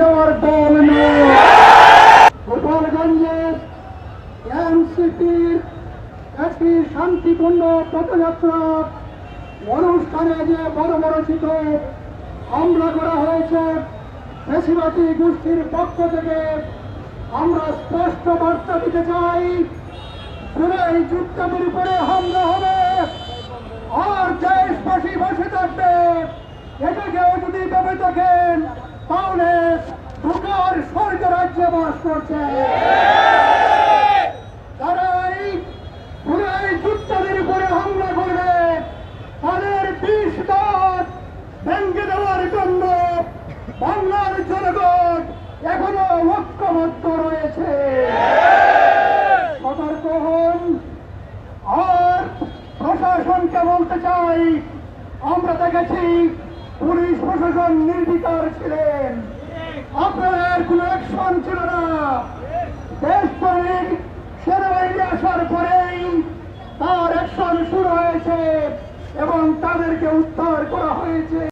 দেওয়ার দল নয়। গোপালগঞ্জে এনসিপির একটি শান্তিপূর্ণ পদযাত্রা। অনুষ্ঠানে যে বড় বড় ছিল হামলা করা হয়েছে বেশিরভাগী গোষ্ঠীর পক্ষ থেকে আমরা স্পষ্ট বার্তা দিতে চাই পুরাই যুদ্ধের উপরে হামলা হবে। আর দেশবাসী বসে থাকবে, এটাকেও যদি ভেবে থাকেন তাহলে ঢুকার স্বর্গ রাজ্যে বাস করছে। যুদ্ধের উপরে হামলা তাদের দেওয়ার জন্য বাংলার জনগণ এখনও ঐক্যবদ্ধ রয়েছে। সতর্ক হন। আর প্রশাসনকে বলতে চাই, আমরা দেখেছি পুলিশ প্রশাসন নির্বিকার ছিলেন। আপনাদের কোনো অ্যাকশন ছিল না। দেশ প্রেমিক সেনাবাহিনী আসার পরেই তার অ্যাকশন শুরু হয়েছে এবং তাদেরকে উদ্ধার করা হয়েছে।